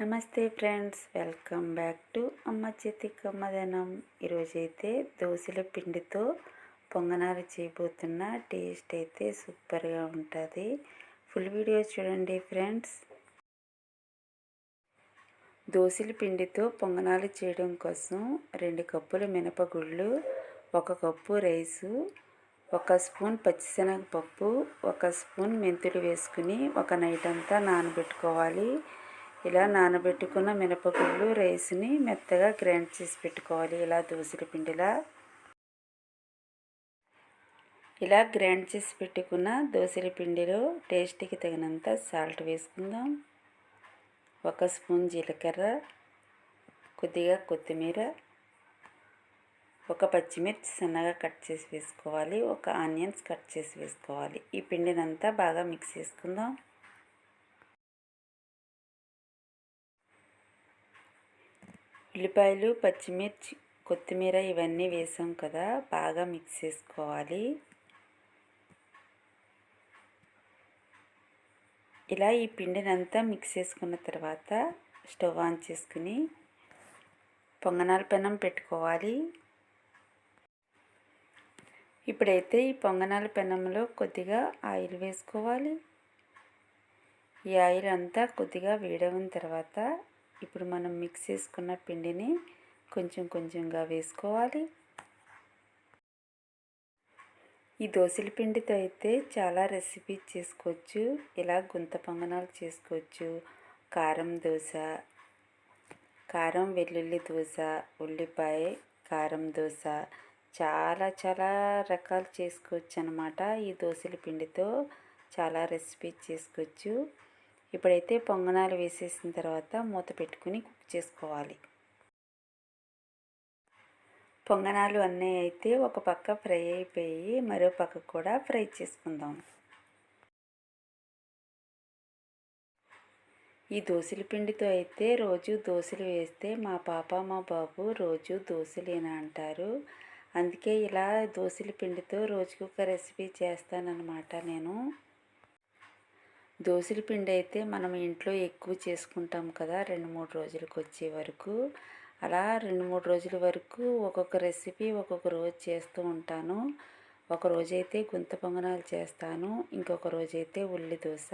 నమస్తే friends welcome back to అమ్మ చేతి కమ్మదనం ఈరోజైతే దోశల పిండితో పొంగనాలు చేయబోతున్న టేస్ట్ అయితే సూపర్గా ఉంటుంది. ఫుల్ వీడియో చూడండి ఫ్రెండ్స్. దోశల పిండితో పొంగనాలు చేయడం కోసం రెండు కప్పుల మినపగుళ్ళు ఒక కప్పు రైసు ఒక స్పూన్ పచ్చిశనగపప్పు ఒక స్పూన్ మెంతులు వేసుకుని ఒక నైట్ అంతా నానబెట్టుకోవాలి. ఇలా నానబెట్టుకున్న మినపగుళ్ళు రైస్ని మెత్తగా గ్రైండ్ చేసి పెట్టుకోవాలి. ఇలా దోశల పిండిలా. ఇలా గ్రైండ్ చేసి పెట్టుకున్న దోశల పిండిలో టేస్ట్కి తగినంత సాల్ట్ వేసుకుందాం. ఒక స్పూన్ జీలకర్ర కొద్దిగా కొత్తిమీర ఒక పచ్చిమిర్చి సన్నగా కట్ చేసి వేసుకోవాలి. ఒక ఆనియన్స్ కట్ చేసి వేసుకోవాలి. ఈ పిండినంతా బాగా మిక్స్ చేసుకుందాం. ఉల్లిపాయలు పచ్చిమిర్చి కొత్తిమీర ఇవన్నీ వేసాం కదా బాగా మిక్స్ చేసుకోవాలి. ఇలా ఈ పిండిని అంతా మిక్స్ చేసుకున్న తర్వాత స్టవ్ ఆన్ చేసుకుని పొంగనాల పెనం పెట్టుకోవాలి. ఇప్పుడైతే ఈ పొంగనాల పెనంలో కొద్దిగా ఆయిల్ వేసుకోవాలి. ఈ ఆయిల్ అంతా కొద్దిగా వేడవిన తర్వాత ఇప్పుడు మనం మిక్స్ చేసుకున్న పిండిని కొంచెం కొంచెంగా వేసుకోవాలి. ఈ దోశల పిండితో అయితే చాలా రెసిపీ చేసుకోవచ్చు. ఇలా గుంత పొంగనాలు చేసుకోవచ్చు. కారం దోశ కారం వెల్లుల్లి దోశ ఉల్లిపాయ కారం దోశ చాలా చాలా రకాలు చేసుకోవచ్చు అనమాట ఈ దోశల పిండితో చాలా రెసిపీ చేసుకోవచ్చు. ఇప్పుడైతే పొంగనాలు వేసేసిన తర్వాత మూత పెట్టుకుని కుక్ చేసుకోవాలి. పొంగనాలు అన్నీ అయితే ఒక పక్క ఫ్రై అయిపోయి మరో పక్క కూడా ఫ్రై చేసుకుందాం. ఈ దోశల పిండితో అయితే రోజు దోశలు వేస్తే మా పాప మా బాబు రోజు దోశలేనా అంటారు. అందుకే ఇలా దోశల పిండితో రోజుకి ఒక రెసిపీ చేస్తానన్నమాట నేను. దోశల పిండి అయితే మనం ఇంట్లో ఎక్కువ చేసుకుంటాం కదా రెండు మూడు రోజులకు వచ్చే వరకు. అలా రెండు మూడు రోజుల వరకు ఒక్కొక్క రెసిపీ ఒక్కొక్క రోజు చేస్తూ ఉంటాను. ఒక రోజైతే గుంత పొంగనాలు చేస్తాను ఇంకొక రోజైతే ఉల్లి దోశ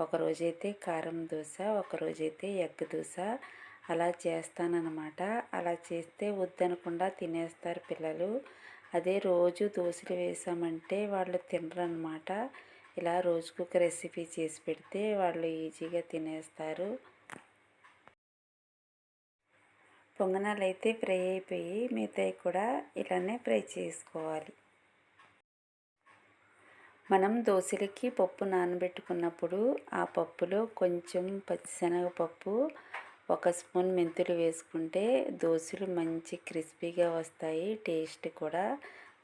ఒక రోజైతే కారం దోశ ఒక రోజైతే ఎగ్ దోశ. అలా చేస్తానన్నమాట. అలా చేస్తే వద్దనకుండా తినేస్తారు పిల్లలు. అదే రోజు దోశలు వేసామంటే వాళ్ళు తినరు అనమాట ఇలా రోజుకు ఒక రెసిపీ చేసి పెడితే వాళ్ళు ఈజీగా తినేస్తారు. పొంగనాలు అయితే ఫ్రై అయిపోయి మిగతాయి కూడా ఇలానే ఫ్రై చేసుకోవాలి. మనం దోశలకి పప్పు నానబెట్టుకున్నప్పుడు ఆ పప్పులో కొంచెం పచ్చిశనగపప్పు ఒక స్పూన్ మెంతులు వేసుకుంటే దోశలు మంచి క్రిస్పీగా వస్తాయి టేస్ట్ కూడా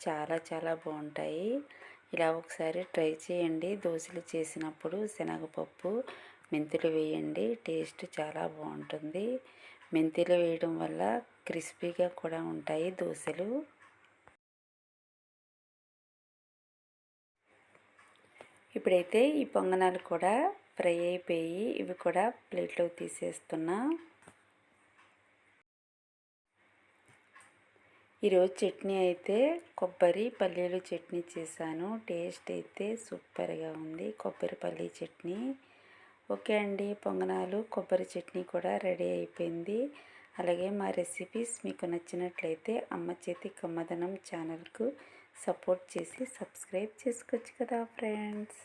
చాలా చాలా బాగుంటాయి. ఇలా ఒకసారి ట్రై చేయండి. దోశలు చేసినప్పుడు శనగపప్పు మెంతులు వేయండి. టేస్ట్ చాలా బాగుంటుంది. మెంతులు వేయడం వల్ల క్రిస్పీగా కూడా ఉంటాయి దోశలు. ఇప్పుడైతే ఈ పొంగనాలు కూడా ఫ్రై అయిపోయి ఇవి కూడా ప్లేట్లోకి తీసేస్తున్నా. ఈరోజు చట్నీ అయితే కొబ్బరి పల్లీలు చట్నీ చేశాను. టేస్ట్ అయితే సూపర్గా ఉంది. కొబ్బరి పల్లీ చట్నీ. ఓకే అండి పొంగనాలు కొబ్బరి చట్నీ కూడా రెడీ అయిపోయింది. అలాగే మా రెసిపీస్ మీకు నచ్చినట్లయితే అమ్మ చేతి కమ్మదనం ఛానల్కు సపోర్ట్ చేసి సబ్స్క్రైబ్ చేసుకోవచ్చు కదా ఫ్రెండ్స్.